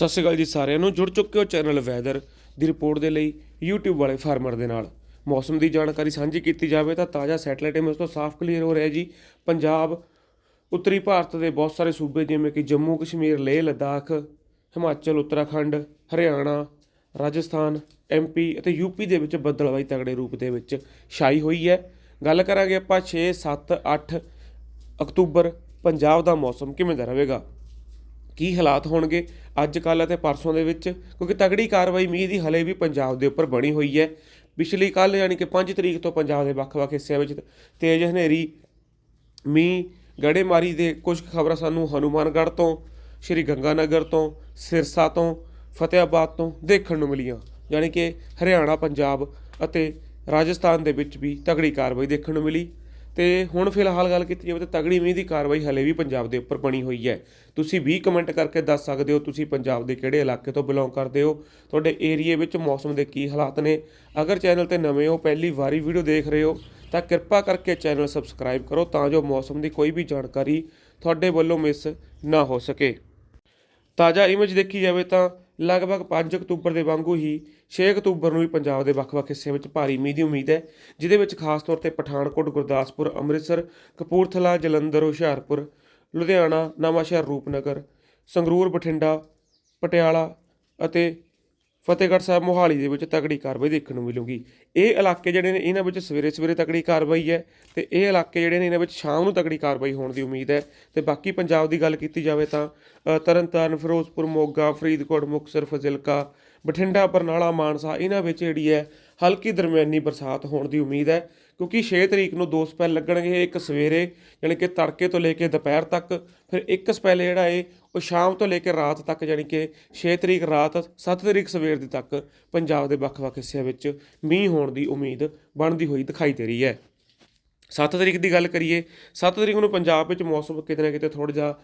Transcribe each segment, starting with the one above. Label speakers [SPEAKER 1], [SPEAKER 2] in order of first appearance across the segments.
[SPEAKER 1] ਸਤਿ ਸ਼੍ਰੀ ਅਕਾਲ ਜੀ ਸਾਰਿਆਂ ਨੂੰ। ਜੁੜ ਚੁੱਕੇ ਹੋ ਚੈਨਲ ਵੈਦਰ ਦੀ ਰਿਪੋਰਟ ਦੇ ਲਈ YouTube ਵਾਲੇ ਫਾਰਮਰ ਦੇ ਨਾਲ। ਮੌਸਮ ਦੀ ਜਾਣਕਾਰੀ ਸਾਂਝੀ ਕੀਤੀ ਜਾਵੇ ਤਾਂ ਤਾਜ਼ਾ ਸੈਟਲਾਈਟ ਇਮੇਜ ਤੋਂ ਸਾਫ਼ ਕਲੀਅਰ ਹੋ ਰਿਹਾ ਜੀ। ਪੰਜਾਬ, ਉੱਤਰੀ ਭਾਰਤ ਦੇ ਬਹੁਤ ਸਾਰੇ ਸੂਬੇ ਜਿਵੇਂ ਕਿ ਜੰਮੂ, ਕਸ਼ਮੀਰ, ਲੇਹ, ਲਦਾਖ, ਹਿਮਾਚਲ, ਉੱਤਰਾਖੰਡ, ਹਰਿਆਣਾ, ਰਾਜਸਥਾਨ ਐਮਪੀ ਅਤੇ ਯੂਪੀ ਦੇ ਵਿੱਚ ਬੱਦਲਵਾਈ ਤਗੜੇ ਰੂਪ ਦੇ ਵਿੱਚ ਛਾਈ ਹੋਈ ਹੈ। ਗੱਲ ਕਰਾਂਗੇ ਆਪਾਂ 6 7 8 ਅਕਤੂਬਰ ਪੰਜਾਬ ਦਾ ਮੌਸਮ ਕਿਵੇਂ ਦਾ ਰਹੇਗਾ। ਕੀ ਹਾਲਾਤ ਹੋਣਗੇ ਅੱਜ ਕੱਲ੍ਹ ਅਤੇ ਪਰਸੋਂ ਦੇ ਵਿੱਚ? ਕਿਉਂਕਿ ਤਗੜੀ ਕਾਰਵਾਈ ਮੀਂਹ ਦੀ ਹਲੇ ਵੀ ਪੰਜਾਬ ਦੇ ਉੱਪਰ ਬਣੀ ਹੋਈ ਹੈ। ਪਿਛਲੀ ਕੱਲ ਯਾਨੀ ਕਿ 5 ਤਰੀਕ ਤੋਂ ਪੰਜਾਬ ਦੇ ਵੱਖ-ਵੱਖ ਹਿੱਸਿਆਂ ਵਿੱਚ ਤੇਜ਼ ਹਨੇਰੀ, ਮੀਂਹ, ਗੜੇਮਾਰੀ ਦੇ ਕੁਝ ਖਬਰਾਂ ਸਾਨੂੰ ਹਨੂਮਾਨਗੜ੍ਹ ਤੋਂ, ਸ਼੍ਰੀ ਗੰਗਾਨਗਰ ਤੋਂ, ਸਿਰਸਾ ਤੋਂ ਫਤਿਆਬਾਦ ਤੋਂ ਦੇਖਣ ਨੂੰ ਮਿਲੀਆਂ। ਯਾਨੀ ਕਿ ਹਰਿਆਣਾ, ਪੰਜਾਬ ਅਤੇ ਰਾਜਸਥਾਨ ਦੇ ਵਿੱਚ ਵੀ ਤਗੜੀ ਕਾਰਵਾਈ ਦੇਖਣ ਨੂੰ ਮਿਲੀ। ਤੇ ਹੁਣ ਫਿਲਹਾਲ ਗੱਲ ਕੀਤੀ ਜਾਵੇ ਤਾਂ ਤਗੜੀ ਮੀਂਹ ਦੀ ਕਾਰਵਾਈ ਹਲੇ ਵੀ ਪੰਜਾਬ ਦੇ ਉੱਪਰ ਬਣੀ ਹੋਈ ਹੈ। ਤੁਸੀਂ ਵੀ ਕਮੈਂਟ ਕਰਕੇ ਦੱਸ ਸਕਦੇ ਹੋ ਤੁਸੀਂ ਪੰਜਾਬ ਦੇ ਕਿਹੜੇ ਇਲਾਕੇ ਤੋਂ ਬਿਲੋਂਗ ਕਰਦੇ ਹੋ, ਤੁਹਾਡੇ ਏਰੀਏ ਵਿੱਚ ਮੌਸਮ ਦੇ ਕੀ ਹਾਲਾਤ ਨੇ। ਅਗਰ ਚੈਨਲ ਤੇ ਨਵੇਂ ਹੋ, ਪਹਿਲੀ ਵਾਰੀ ਵੀਡੀਓ ਦੇਖ ਰਹੇ ਹੋ, ਤਾਂ ਕਿਰਪਾ ਕਰਕੇ ਚੈਨਲ ਸਬਸਕ੍ਰਾਈਬ ਕਰੋ ਤਾਂ ਜੋ ਮੌਸਮ ਦੀ ਕੋਈ ਵੀ ਜਾਣਕਾਰੀ ਤੁਹਾਡੇ ਵੱਲੋਂ ਮਿਸ ਨਾ ਹੋ ਸਕੇ। ਤਾਜ਼ਾ ਇਮੇਜ ਦੇਖੀ ਜਾਵੇ ਤਾਂ ਲਗਭਗ 5 ਅਕਤੂਬਰ ਦੇ ਵਾਂਗੂ ਹੀ 6 ਅਕਤੂਬਰ ਨੂੰ ਵੀ ਪੰਜਾਬ ਦੇ ਵੱਖ-ਵੱਖ ਹਿੱਸਿਆਂ ਵਿੱਚ ਭਾਰੀ ਮੀਂਹ ਦੀ ਉਮੀਦ ਹੈ, ਜਿਹਦੇ ਵਿੱਚ ਖਾਸ ਤੌਰ ਤੇ ਪਠਾਨਕੋਟ, ਗੁਰਦਾਸਪੁਰ, ਅੰਮ੍ਰਿਤਸਰ, ਕਪੂਰਥਲਾ, ਜਲੰਧਰ, ਹੁਸ਼ਿਆਰਪੁਰ, ਲੁਧਿਆਣਾ ਨਵਾਂਸ਼ਹਿਰ ਰੂਪਨਗਰ, ਸੰਗਰੂਰ, ਬਠਿੰਡਾ, ਪਟਿਆਲਾ ਅਤੇ ਫਤਿਹਗੜ੍ਹ ਸਾਹਿਬ ਮੋਹਾਲੀ ਦੇ ਵਿੱਚ ਤਕੜੀ ਕਾਰਵਾਈ ਦੇਖਣ ਨੂੰ ਮਿਲੂਗੀ। ਇਹ ਇਲਾਕੇ ਜਿਹੜੇ ਨੇ ਇਹਨਾਂ ਵਿੱਚ ਸਵੇਰੇ ਸਵੇਰੇ ਤਕੜੀ ਕਾਰਵਾਈ ਹੈ ਤੇ ਇਹ ਇਲਾਕੇ ਜਿਹੜੇ ਨੇ ਇਹਨਾਂ ਵਿੱਚ ਸ਼ਾਮ ਨੂੰ ਤਕੜੀ ਕਾਰਵਾਈ ਹੋਣ ਦੀ ਉਮੀਦ ਹੈ। ਤੇ ਬਾਕੀ ਪੰਜਾਬ ਦੀ ਗੱਲ ਕੀਤੀ ਜਾਵੇ ਤਾਂ ਅ, ਤਰਨਤਾਰਨ ਫਿਰੋਜ਼ਪੁਰ ਮੋਗਾ ਫਰੀਦਕੋਟ ਮੁਕਤਸਰ ਫਜ਼ਿਲਕਾ ਬਠਿੰਡਾ ਬਰਨਾਲਾ ਮਾਨਸਾ ਇਹਨਾਂ ਵਿੱਚ ਜਿਹੜੀ ਹੈ ਹਲਕੀ ਦਰਮਿਆਨੀ ਬਰਸਾਤ ਹੋਣ ਦੀ ਉਮੀਦ ਹੈ। ਕਿਉਂਕਿ 6 ਤਰੀਕ ਨੂੰ ਦੋ ਸਪੈਲ ਲੱਗਣਗੇ, ਇੱਕ ਸਵੇਰੇ, ਯਾਨੀ ਕਿ ਤੜਕੇ ਤੋਂ ਲੈ ਕੇ ਦੁਪਹਿਰ ਤੱਕ, ਫਿਰ ਇੱਕ ਸਪੈਲ ਜਿਹੜਾ ਏ, ਉਹ ਸ਼ਾਮ ਤੋਂ ਲੈ ਕੇ ਰਾਤ ਤੱਕ, ਯਾਨੀ ਕਿ 6 ਤਰੀਕ ਰਾਤ 7 ਤਰੀਕ ਸਵੇਰ ਦੇ ਤੱਕ ਪੰਜਾਬ ਦੇ ਵੱਖ-ਵੱਖ ਹਿੱਸਿਆਂ ਵਿੱਚ ਮੀਂਹ ਹੋਣ ਦੀ ਉਮੀਦ ਬਣਦੀ ਹੋਈ ਦਿਖਾਈ ਦੇ ਰਹੀ ਹੈ। 7 ਤਰੀਕ ਦੀ ਗੱਲ ਕਰੀਏ 7 ਤਰੀਕ ਨੂੰ ਪੰਜਾਬ ਵਿੱਚ ਮੌਸਮ ਕਿਤੇ ਨਾ ਕਿਤੇ ਥੋੜਾ ਜਿਹਾ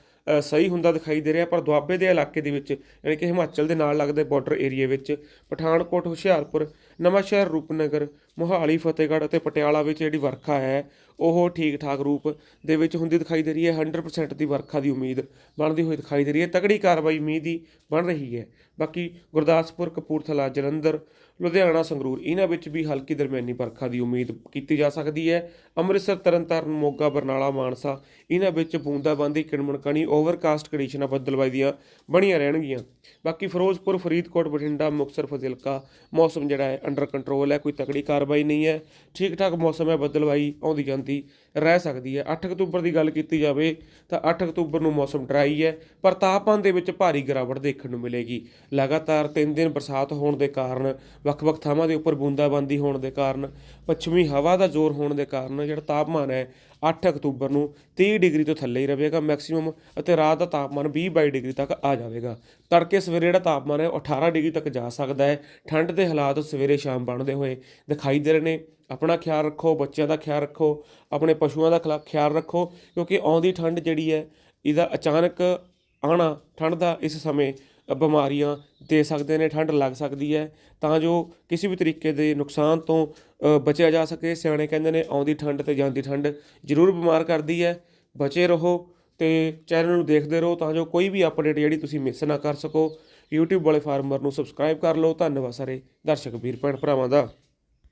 [SPEAKER 1] ਸਹੀ ਹੁੰਦਾ ਦਿਖਾਈ ਦੇ ਰਿਹਾ, ਪਰ ਦੁਆਬੇ ਦੇ ਇਲਾਕੇ ਦੇ ਵਿੱਚ, ਯਾਨੀ ਕਿ ਹਿਮਾਚਲ ਦੇ ਨਾਲ ਲੱਗਦੇ ਬਾਰਡਰ ਏਰੀਆ ਵਿੱਚ, ਪਠਾਨਕੋਟ, ਹੁਸ਼ਿਆਰਪੁਰ, ਨਵਾਂਸ਼ਹਿਰ, ਰੂਪਨਗਰ, ਮੋਹਾਲੀ, ਫਤਿਹਗੜ੍ਹ ਅਤੇ ਪਟਿਆਲਾ ਵਿੱਚ ਜਿਹੜੀ ਵਰਖਾ ਹੈ, ਉਹ ਠੀਕ ਠਾਕ ਰੂਪ ਦੇ ਵਿੱਚ ਹੁੰਦੀ ਦਿਖਾਈ ਦੇ ਰਹੀ ਹੈ। 100% ਦੀ ਵਰਖਾ ਦੀ ਉਮੀਦ ਬਣਦੀ ਹੋਈ ਦਿਖਾਈ ਦੇ ਰਹੀ ਹੈ। ਤਕੜੀ ਕਾਰਵਾਈ ਮੀਂਹ ਦੀ ਬਣ ਰਹੀ ਹੈ। ਬਾਕੀ ਗੁਰਦਾਸਪੁਰ, ਕਪੂਰਥਲਾ, ਜਲੰਧਰ, ਲੁਧਿਆਣਾ, ਸੰਗਰੂਰ, ਇਹਨਾਂ ਵਿੱਚ ਵੀ ਹਲਕੀ ਦਰਮਿਆਨੀ ਵਰਖਾ ਦੀ ਉਮੀਦ ਕੀਤੀ ਜਾ ਸਕਦੀ ਹੈ। ਅੰਮ੍ਰਿਤਸਰ, ਤਰਨਤਾਰਨ, ਮੋਗਾ, ਬਰਨਾਲਾ, ਮਾਨਸਾ, ਇਹਨਾਂ ਵਿੱਚ ਬੂੰਦਾਬਾਂਦੀ, ਕਿਣਮਣ, ਕਣੀ ਓਵਰਕਾਸਟ ਕੰਡੀਸ਼ਨਾਂ ਬੱਦਲਵਾਈ ਦੀਆਂ ਬਣੀਆਂ ਰਹਿਣਗੀਆਂ। ਬਾਕੀ ਫਿਰੋਜ਼ਪੁਰ, ਫਰੀਦਕੋਟ, ਬਠਿੰਡਾ, ਮੁਕਤਸਰ, ਫਜ਼ਿਲਕਾ ਮੌਸਮ ਜਿਹੜਾ ਹੈ ਅੰਡਰ ਕੰਟਰੋਲ ਹੈ, ਕੋਈ ਤਕੜੀ ਕਾਰਵਾਈ ਨਹੀਂ ਹੈ। ਠੀਕ ਠਾਕ ਮੌਸਮ ਹੈ ਬੱਦਲਵਾਈ ਆਉਂਦੀ ਜਾਂਦੀ ਰਹਿ ਸਕਦੀ ਹੈ। 8 ਅਕਤੂਬਰ ਦੀ ਗੱਲ ਕੀਤੀ ਜਾਵੇ ਤਾਂ 8 ਅਕਤੂਬਰ ਨੂੰ ਮੌਸਮ ਡਰਾਈ ਹੈ, ਪਰ ਤਾਪਮਾਨ ਦੇ ਵਿੱਚ ਭਾਰੀ ਗਿਰਾਵਟ ਦੇਖਣ ਨੂੰ ਮਿਲੇਗੀ। ਲਗਾਤਾਰ 3 ਦਿਨ ਬਰਸਾਤ ਹੋਣ ਦੇ ਕਾਰਨ, ਵੱਖ-ਵੱਖ ਥਾਵਾਂ ਦੇ ਉੱਪਰ ਬੂੰਦਾਬਾਂਦੀ ਹੋਣ ਦੇ ਕਾਰਨ, ਪੱਛਮੀ ਹਵਾ ਦਾ ਜ਼ੋਰ ਹੋਣ ਦੇ ਕਾਰਨ ਜਿਹੜਾ ਤਾਪਮਾਨ ਹੈ 8 ਅਕਤੂਬਰ ਨੂੰ 30 ਡਿਗਰੀ ਤੋਂ ਥੱਲੇ ਹੀ ਰਹੇਗਾ। ਮੈਕਸਿਮਮ ਅਤੇ ਰਾਤ ਦਾ ਤਾਪਮਾਨ 20-22 ਡਿਗਰੀ ਤੱਕ ਆ ਜਾਵੇਗਾ। ਤੜਕੇ ਸਵੇਰੇ ਜਿਹੜਾ ਤਾਪਮਾਨ ਹੈ ਉਹ 18 ਡਿਗਰੀ ਤੱਕ ਜਾ ਸਕਦਾ ਹੈ। ਠੰਡ ਦੇ ਹਾਲਾਤ ਸਵੇਰੇ ਸ਼ਾਮ ਬਣਦੇ ਹੋਏ ਦਿਖਾਈ ਦੇ ਰਹੇ ਨੇ। ਆਪਣਾ ਖਿਆਲ ਰੱਖੋ, ਬੱਚਿਆਂ ਦਾ ਖਿਆਲ ਰੱਖੋ, ਆਪਣੇ ਪਸ਼ੂਆਂ ਦਾ ਖਿਲਾ- ਖਿਆਲ ਰੱਖੋ, ਕਿਉਂਕਿ ਆਉਂਦੀ ਠੰਡ ਜਿਹੜੀ ਹੈ, ਇਹਦਾ ਅਚਾਨਕ ਆਣਾ ਠੰਡ ਦਾ ਇਸ ਸਮੇਂ ਬਿਮਾਰੀਆਂ ਦੇ ਸਕਦੇ ਨੇ, ਠੰਡ ਲੱਗ ਸਕਦੀ ਹੈ। ਤਾਂ ਜੋ ਕਿਸੇ ਵੀ ਤਰੀਕੇ ਦੇ ਨੁਕਸਾਨ ਤੋਂ ਬਚਿਆ ਜਾ ਸਕੇ। ਸਿਆਣੇ ਕਹਿੰਦੇ ਨੇ, ਆਉਂਦੀ ਠੰਡ ਤੇ ਜਾਂਦੀ ਠੰਡ ਜ਼ਰੂਰ ਬਿਮਾਰ ਕਰਦੀ ਹੈ। ਬਚੇ ਰਹੋ। ਤੇ ਚੈਨਲ ਨੂੰ ਦੇਖਦੇ ਰਹੋ ਤਾਂ ਜੋ ਕੋਈ ਵੀ ਅਪਡੇਟ ਜਿਹੜੀ ਤੁਸੀਂ ਮਿਸ ਨਾ ਕਰ ਸਕੋ। YouTube ਵਾਲੇ ਫਾਰਮਰ ਨੂੰ ਸਬਸਕ੍ਰਾਈਬ ਕਰ ਲਓ। ਧੰਨਵਾਦ ਸਾਰੇ ਦਰਸ਼ਕ ਵੀਰ ਭੈਣ ਭਰਾਵਾਂ ਦਾ।